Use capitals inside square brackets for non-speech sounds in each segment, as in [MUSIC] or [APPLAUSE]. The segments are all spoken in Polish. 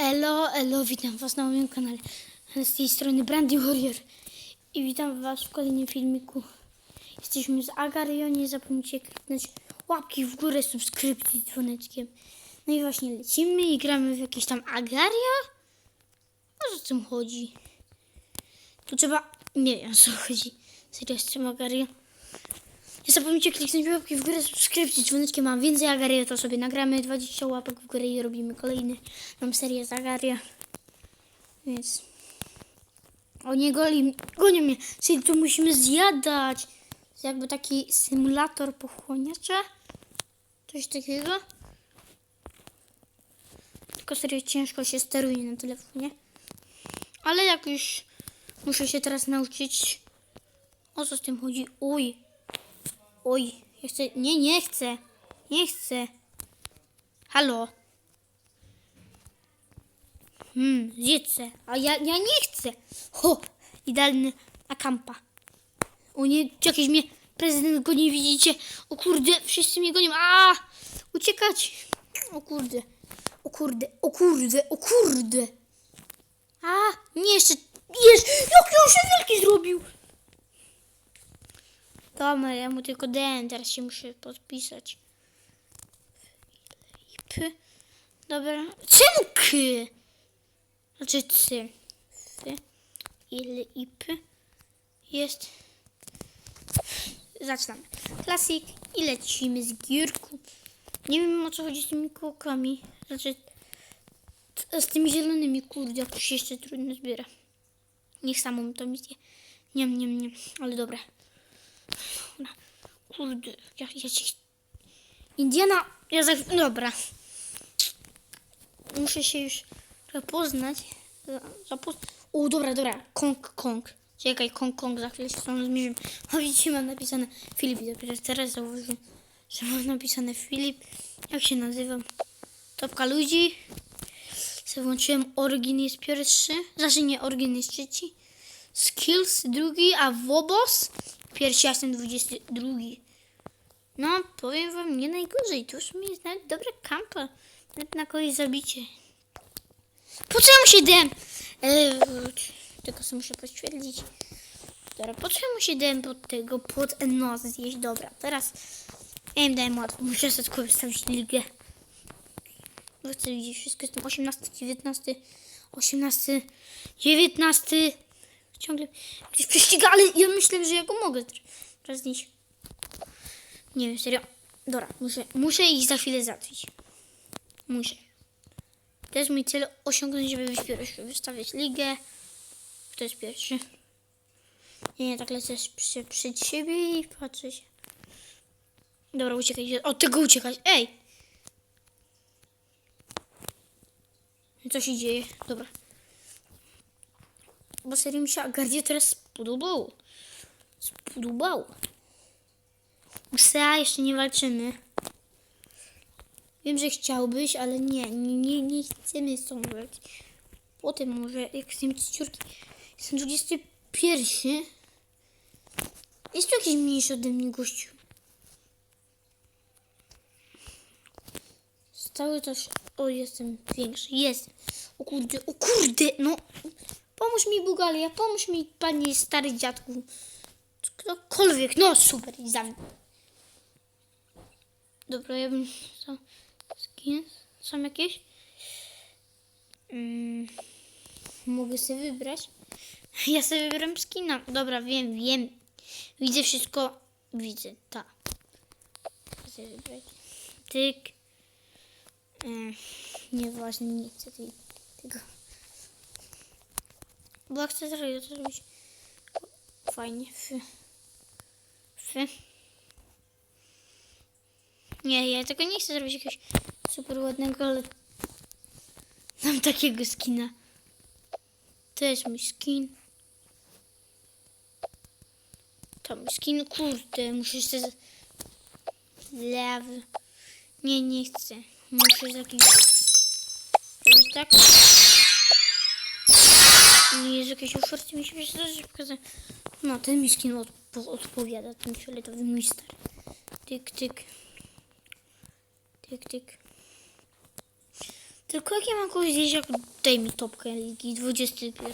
Elo, elo, witam was na moim kanale. Z tej strony Brandy Warrior. I witam was w kolejnym filmiku. Jesteśmy z Agario, nie zapomnijcie kliknąć łapki w górę, subskrypcji z dzwoneczkiem. No i właśnie lecimy i gramy w jakieś tam Agario? O co tym chodzi? Tu trzeba... Nie wiem o co chodzi. Serio z tym Agario? Nie zapomnijcie kliknąć łapki w górę, subskrypcji, dzwoneczkiem. Mam więcej Agario, to sobie nagramy 20 łapek w górę i robimy kolejny. Mam serię z Agario. Więc... O nie goli, gonią mnie. Czyli tu musimy zjadać. To jakby taki symulator pochłaniacza. Coś takiego. Tylko serio ciężko się steruje na telefonie. Ale jak już muszę się teraz nauczyć. O co z tym chodzi? Uj. Oj, chcę. Nie, nie chcę. Nie chcę. Halo. Hmm, zjedzę. A ja, ja nie chcę. Ho, idealny akampa. O nie, jakiś mnie prezydent go nie widzicie. O kurde, wszyscy mnie gonią. A, uciekać. O kurde. O kurde, o kurde, o kurde. A, nie jeszcze. Jest, jaki on się wielki zrobił. Dobra, ja mu tylko dałem, teraz się muszę podpisać. Dobra. K? Znaczy c. F. Ile i p. Jest. Zaczynamy. Klasik i lecimy z gierku. Nie wiem o co chodzi z tymi kółkami. Znaczy z tymi zielonymi, kurde, to się jeszcze trudno zbiera. Niech samą to misję. Nie, nie, nie, ale dobra. Kurde, ja, ja ci... Indiana, ja za... Dobra. Muszę się już trochę poznać. Za- Zapoz... O, dobra, dobra. Kong, Kong. Czekaj, Kong, Kong, za chwilę się tam zmierzę. A widzicie, mam napisane Filip. Dopiero teraz zauważyłem, że mam napisane Filip. Jak się nazywam? Topka ludzi. Sobie włączyłem Origin jest pierwszy. Znaczy nie, Origin jest trzeci. Skills drugi, a Wobos pierwszy, ja jestem 22. No, powiem wam, nie najgorzej. Tu już mi jest nawet dobra kampa. Nawet na kogoś zabicie. Po co ja mu się dałem? Eee, tylko sobie muszę potwierdzić. Dobra, po co ja mu się dałem pod tego, pod nos zjeść? Dobra, teraz ja im dałem. Muszę sobie wystawić ligę. Bo chcę widzieć wszystko tym 18, 19, 18, 19. Ciągle gdzieś prześciga, ale ja myślę, że ja go mogę teraz znieść. Nie wiem, serio. Dobra, muszę, muszę ich za chwilę załatwić. Muszę. To jest mój cel osiągnąć, żeby być pierwszy. Wystawiać ligę. Kto jest pierwszy? Nie, nie, tak lecę przy, przed siebie i patrzę się. Dobra, uciekaj. Od tego uciekać. Ej! Co się dzieje? Dobra. Bo serio mi się Agardzie teraz spodobało. Spodobało. Usea jeszcze nie walczymy. Wiem, że chciałbyś, ale nie, nie, nie, chcemy z tą walczyć. Potem może, jak chcemy mieć ciurki. Jestem 21. Jest tu jakiś mniejszy ode mnie gościu. Stały też. O, jestem większy. Jestem. O kurde, o kurde, no. Pomóż mi, Bugalia, pomóż mi, panie stary dziadku. Ktokolwiek, no super, i za. Dobra, ja bym. Co? Skin? Są jakieś? Mm, mogę sobie wybrać. [LAUGHS] Ja sobie wybieram skina. Dobra, wiem, wiem. Widzę wszystko. Widzę, tak. Chcę wybrać. Tyk. Mm, nieważne, nie chcę tego. Bo chcę zrobić, to fajnie. F. F. Nie, ja tego nie chcę zrobić jakiegoś super ładnego, ale mam takiego skina. To jest mój skin. To mój skin, kurde, muszę z... lewy. Nie, nie chcę. Muszę z jakimś... Tak. Nie jest jakieś oferty, mi się wydaje, pokazać. No, ten mi skin odpo odpowiada, ten fioletowy mój stary. Tyk, tyk. Tyk, tyk. Tylko jak ja mam kogoś zjeść, jak daj mi topkę ligi 21.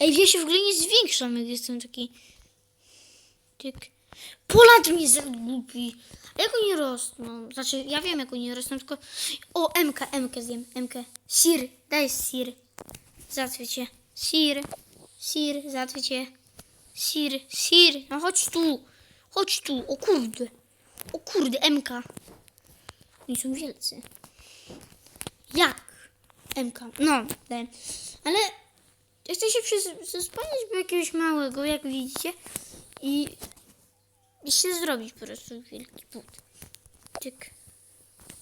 Ej, ja się w ogóle nie zwiększam, jak jestem taki... Tyk. Poland mnie zgubi. A jak oni rosną? Znaczy, ja wiem, jak oni rosną, tylko... O, MK, MK zjem, MK. Sir, daj sir. Załatwię cię. Sir, sir, załatwię cię. Sir, sir, no chodź tu. Chodź tu, o kurde. O kurde, MK. Oni są wielcy. Jak? MK. No, ten. Ale chcę się przysłaniać do jakiegoś małego, jak widzicie. I, I się zrobić po prostu wielki but. Tyk.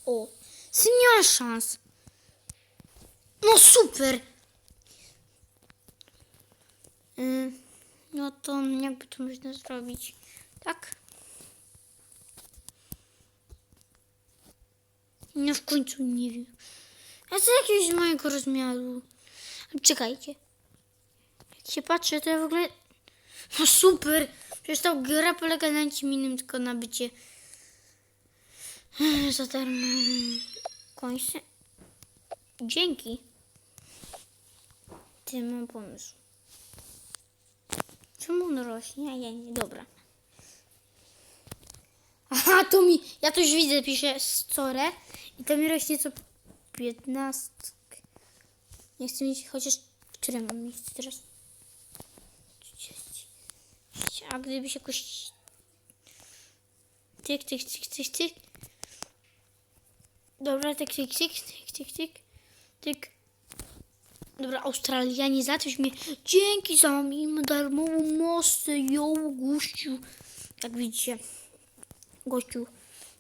O. Syn nie ma szans. No super. Y, no to jakby to można zrobić? Tak? No w końcu nie wiem. A co jakiegoś mojego rozmiaru? Czekajcie. Jak się patrzę, to ja w ogóle... No super! Przecież ta gra polega na niczym innym, tylko na bycie... Za darmo. Końce. Dzięki. Ty mam pomysł. Czemu on rośnie, a ja nie? Dobra. [LAUGHS] Aha, to mi... Ja już widzę, piszę score i to mi rośnie co 15. Nie chcę mieć chociaż... Które mam miejsce teraz? 30. A gdyby się jakoś... Tyk, tyk, tyk, tyk, tyk. Dobra, tyk, tyk, tyk, tyk, tyk, tyk. Tyk. Dobra, Australianie, za coś mnie... Dzięki za mi darmową mostę, ją, gościu. Jak widzicie, gościu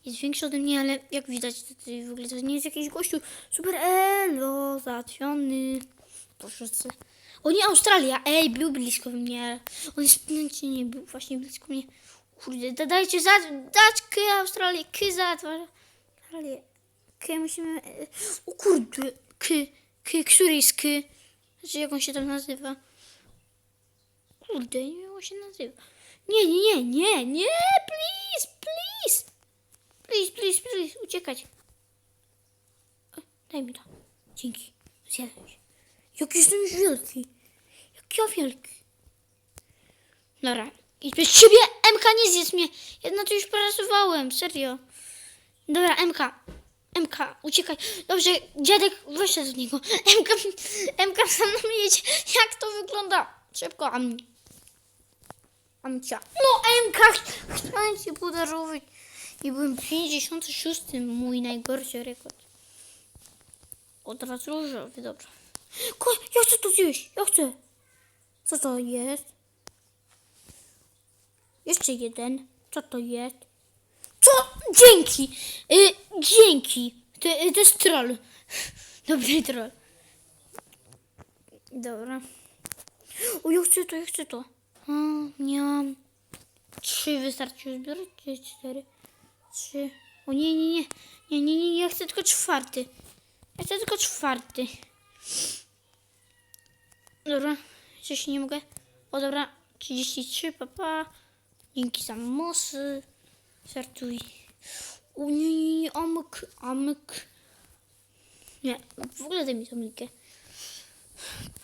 jest większy ode mnie, ale jak widać, to, to w ogóle to nie jest jakiś gościu. Super elo, załatwiony. Proszę sobie. O nie, Australia! Ej, był blisko mnie. On jest, znaczy nie był właśnie blisko mnie. Kurde, da- dajcie za, dać ky Australię, ky za Australię. Ky musimy... e, O kurde, ky, ky? Znaczy jak on się tam nazywa? Kurde, nie wiem on się nazywa. Nie, nie, nie, nie, please, please. Please, please, please, uciekać. Daj mi to. Dzięki. Zjadłem się. Jak jestem już wielki. Jak ja wielki. Dobra. I bez ciebie MK nie zjedz mnie. Ja na to już porasowałem, serio. Dobra, MK. MK, uciekaj. Dobrze, dziadek, wyszedł z niego. MK, MK za mną jedzie. Jak to wygląda? Szybko, Am. Amcia. No, MK, ch- chciałem ci podarować. I byłem 56, mój najgorszy rekord. Od razu różowy, dobra. Ko, ja chcę to zjeść, ja chcę. Co to jest? Jeszcze jeden. Co to jest? Co? Dzięki! Y, dzięki! To, y, to jest troll. [LAUGHS] Dobry troll. Dobra. O, ja chcę to, ja chcę to. O, nie mam. Trzy wystarczy zbierać, czy cztery? Trzy. O nie, nie, nie. Nie, nie, nie, ja chcę tylko czwarty. Ja chcę tylko czwarty. Dobra, jeszcze nie mogę. O dobra, 33, papa. Dzięki za mosy. Żartuj. O nie, nie, nie, w ogóle daj mi tą likę.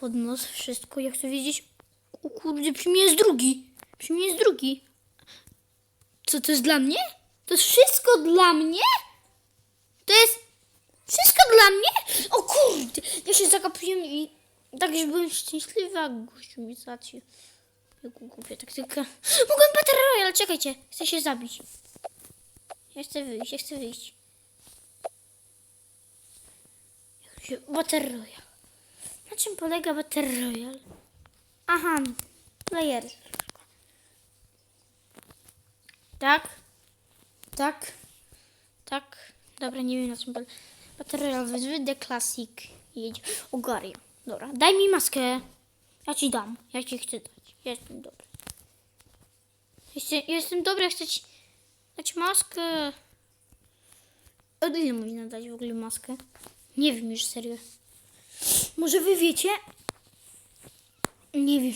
Pod nos, wszystko, ja chcę wiedzieć. O kurde, przy mnie jest drugi. Przy mnie jest drugi. Co, to jest dla mnie? To jest wszystko dla mnie? To jest wszystko dla mnie? O kurde, ja się zagapiłem i tak, że byłem szczęśliwa, gościu mi zacił. Jaką głupia taktyka. Mogłem Battle Royale, czekajcie, chcę się zabić. Ja chcę wyjść, ja chcę wyjść. Battle Royale. Na czym polega Battle Royale? Aha, player. Tak? Tak? Tak? Dobra, nie wiem na czym polega. Battle Royale, wyzwy The Classic. Jedzie. Ogaria. Dobra, daj mi maskę. Ja ci dam. Ja ci chcę dać. Ja jestem dobry. Jestem, jestem dobry, chcę ci dać maskę. Od ile można dać w ogóle maskę? Nie wiem już serio. Może wy wiecie? Nie wiem.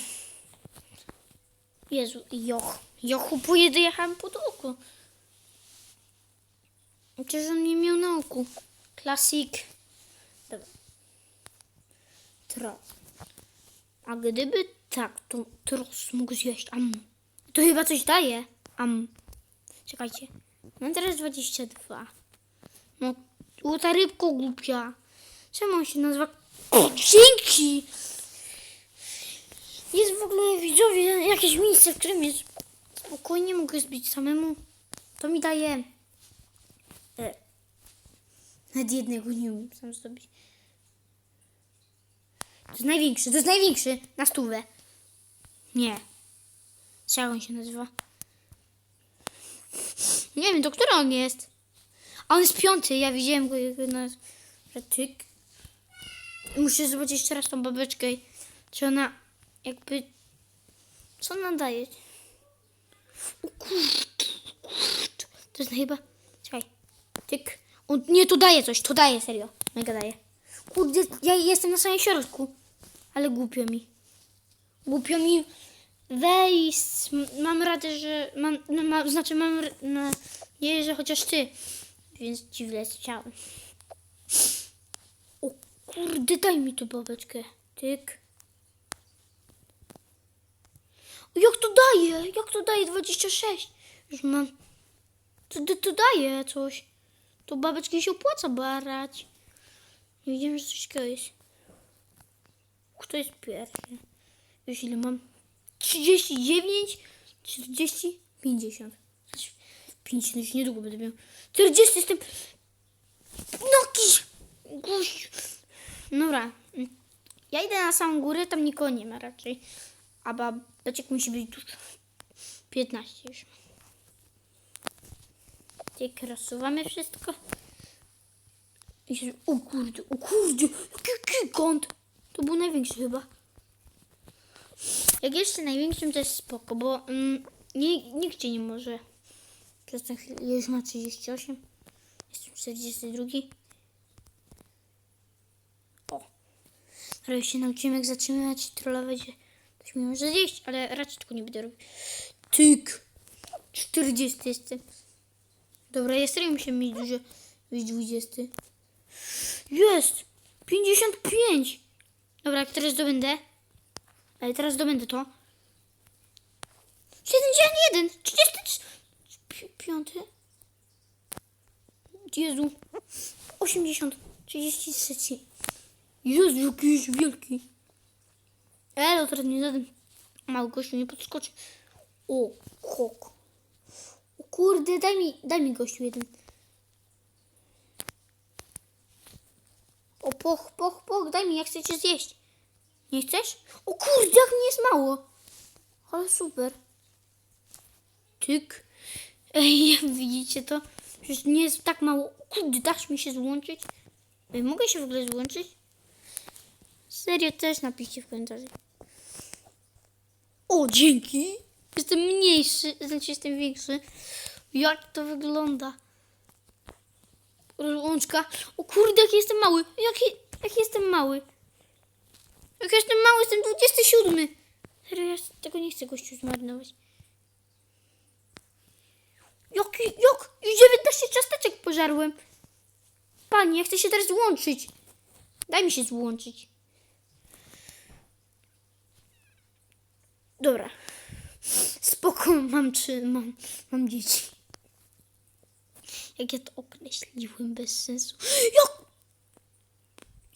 Jezu, joch. Jochu, pojedę, jechałem pod oko. Przecież on nie miał na oku. Klasik. Dobra. Tro. A gdyby tak, to tros mógł zjeść. Am. To chyba coś daje. Am. Czekajcie. Mam teraz 22. No, o, ta rybko głupia. Czemu on się nazywa? Dzięki! Jest w ogóle, widzowie, jakieś miejsce, w którym jest spokojnie mogę zbić samemu. To mi daje... E, nawet jednego nie umiem sam zrobić. To jest największy, to jest największy na stówę. Nie. Jak on się nazywa? Nie wiem, to który on jest? A on jest piąty, ja widziałem go na tyk. Muszę zobaczyć jeszcze raz tą babeczkę. Czy ona jakby... Co ona daje? O kurde. To jest chyba... Czekaj. Tyk. O, nie, to daje coś, to daje, serio. Mega daje. Kurde, ja jestem na samym środku. Ale głupio mi. Głupio mi wejść. Mam radę, że... Mam, no, ma, znaczy mam r- nadzieję, że chociaż ty. Więc ci wleciałem. O kurde, daj mi tu babeczkę. Tyk. O, Jak to daje? Jak to daje 26? Już mam. To, to, to daje coś. To babeczki się opłaca barać. Nie wiedziałem, że coś jest. Kto jest pierwszy? Już ile mam? 39, 40, 50. Znaczy, 50 już niedługo będę miał. 40 jestem. Noki! Gość. Dobra. Ja idę na samą górę, tam nikogo nie ma raczej. A babeczek musi być dużo. 15 już. Tyk, rozsuwamy wszystko. O kurde, o kurde, jaki gigant. To był największy chyba. Jak jeszcze największym jest spoko, bo mm, nikt cię nie może. Przez tę chwilę już ma 38. Jestem 42. O. Ale się nauczyłem jak zatrzymywać i trollować, ktoś mi może zjeść, ale raczej tylko nie będę robił. Tyk. 40 jestem. Dobra, ja serio muszę mieć dużo. Być 20. Jest! 55! Dobra, teraz zdobędę. Ale teraz zdobędę to. 71! 35! Jezu. 80. 33. Jezu, jaki jest wielki. Elo, teraz nie zadam. Mały gościu nie podskoczy. O, kok. O kurde, daj mi, daj mi gościu jeden. O, poch, poch, poch, daj mi, jak chcecie zjeść. Nie chcesz? O kurde, jak mi jest mało. Ale super. Tyk. Ej, [LAUGHS] widzicie to? Przecież nie jest tak mało. Kurde, dasz mi się złączyć? Ej, mogę się w ogóle złączyć? Serio, też napiszcie w komentarzu. O, dzięki. Jestem mniejszy, znaczy jestem większy. Jak to wygląda? Łączka. O kurde, jaki jestem mały. Jaki, jaki jestem mały. Jak jestem mały, jestem 27. Serio, ja tego nie chcę gościu zmarnować. Jaki, jak? Już 19 ciasteczek pożarłem. Panie, ja chcę się teraz złączyć. Daj mi się złączyć. Dobra. Spoko, mam czy mam, mam dzieci. Jak ja to określiłem bez sensu. Jak?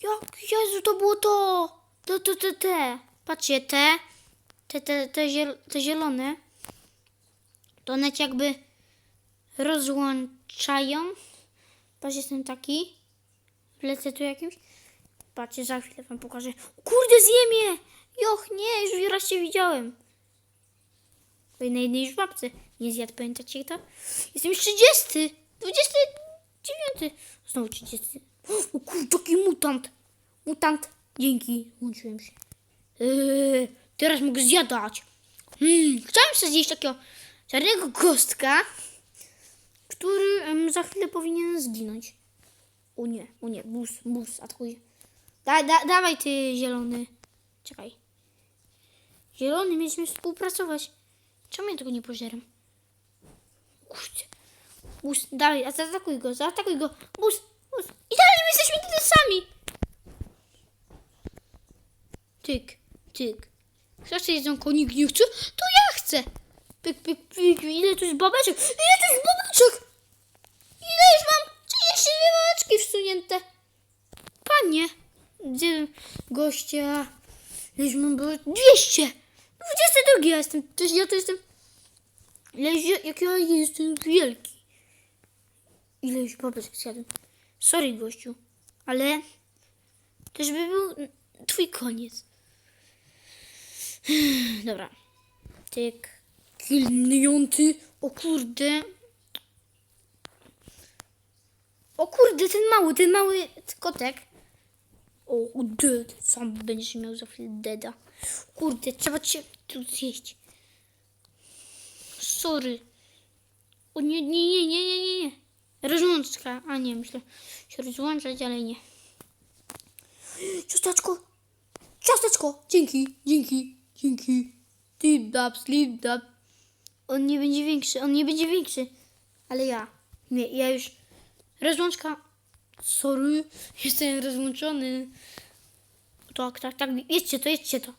Jak? Jezu, to było to. To, to, to, te. Patrzcie, te. Te, te, te, ziel, te zielone. To one jakby rozłączają. Patrz, jestem taki. Lecę tu jakimś. Patrzcie, za chwilę wam pokażę. Kurde, zjemie! Joch, nie, już raz cię widziałem. Bo na jednej już babce nie zjadł, pamiętacie to? Jestem już 30! 29! Znowu 30. O kurde, taki mutant! Mutant! Dzięki, łączyłem się. Eee, teraz mogę zjadać. Hmm, chciałem sobie zjeść takiego czarnego kostka, który za chwilę powinien zginąć. O nie, o nie, bus, bus, atakuj. Da, da, dawaj ty zielony. Czekaj. Zielony, mieliśmy współpracować. Czemu ja tego nie pożeram? Kurde. Bus, dalej, zaatakuj go, zaatakuj go. Bus, bus. I dalej my jesteśmy tyle sami. Tyk, tyk. Chcesz jedzonko? Nikt nie chce? To ja chcę. Pyk, pyk, pyk. Ile tu jest babeczek? Ile tu jest babeczek? Ile już mam? 32 babeczki wsunięte. Panie. Gdzie gościa? Ile już mam babeczek? 200. 22 ja jestem. To ja to jestem... Ile już, jak ja jestem wielki. Ile już babeczek zjadłem? Sorry, gościu. Ale... Już by był twój koniec. Dobra. Tyk. Kilniąty. O kurde. O kurde, ten mały, ten mały kotek. O, dead. Sam będziesz miał za chwilę deda. Kurde, trzeba cię tu zjeść. Sorry. O nie, nie, nie, nie, nie, nie, nie. Rozłączka. A nie, myślę się rozłączać, ale nie. Ciasteczko. Ciasteczko. Dzięki, dzięki, dzięki. Tip dap, slip dap. On nie będzie większy, on nie będzie większy. Ale ja. Nie, ja już. Rozłączka. Sorry, jestem rozłączony. Tak, tak, tak. Jedźcie to, jedźcie to.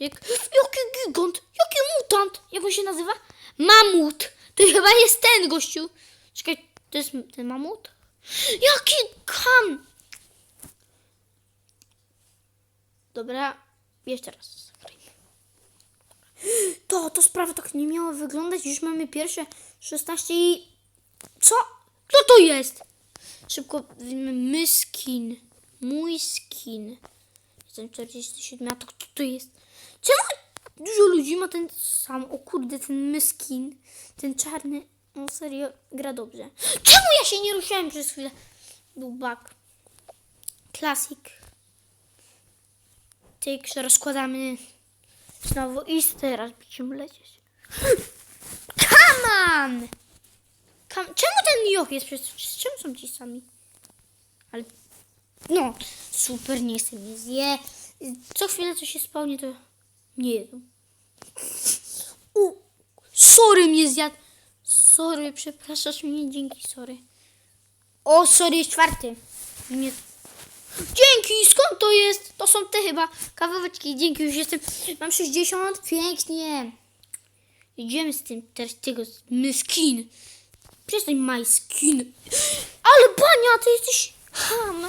Jak, jaki gigant, jaki mutant. Jak on się nazywa? Mamut. To chyba jest ten gościu. Czekaj, to jest ten mamut? Jaki kam! Dobra, jeszcze raz. [GASPS] To, to sprawa tak nie miała wyglądać. Już mamy pierwsze 16 i... Co? Co to jest? Szybko, my skin. Mój skin. Jestem 47, a to kto to jest? Czemu dużo ludzi ma ten sam? O kurde, ten my skin. Ten czarny. No serio, gra dobrze. [GASPS] Czemu ja się nie ruszałem przez chwilę? Był bug. Klasik. Tyk, że rozkładamy znowu i teraz będziemy lecieć. Come on! Come. Czemu ten Joch jest przez... Czemu są ci sami? Ale... No, super, nie chcę mnie zje. Co chwilę co się spełni, to nie jedzą. U, sorry mnie zjadł. Sorry, przepraszasz mnie, dzięki, sorry. O, sorry, jest czwarty. Nie. Dzięki, skąd to jest? To są te chyba kawałeczki. Dzięki, już jestem. Mam 60, pięknie. Idziemy z tym, teraz tego, my skin. Przestań my skin. Ale bania, ty jesteś ham.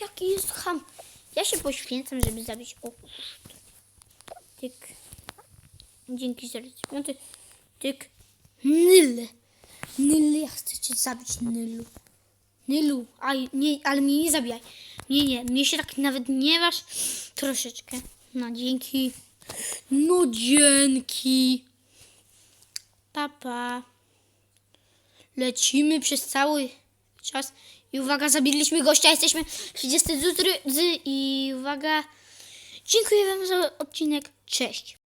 Jaki jest ham? Ja się poświęcam, żeby zabić. O, tyk. Dzięki za piąty. Tyk. Nyl. Nyl, ja chcę cię zabić, Nylu. Nylu, nie, ale mnie nie zabijaj. Nie, nie, mnie się tak nawet nie waż. Troszeczkę. No, dzięki. No, dzięki. Papa. Lecimy przez cały czas. I uwaga, zabiliśmy gościa, jesteśmy 30 dzy i uwaga. Dziękuję wam za odcinek. Cześć.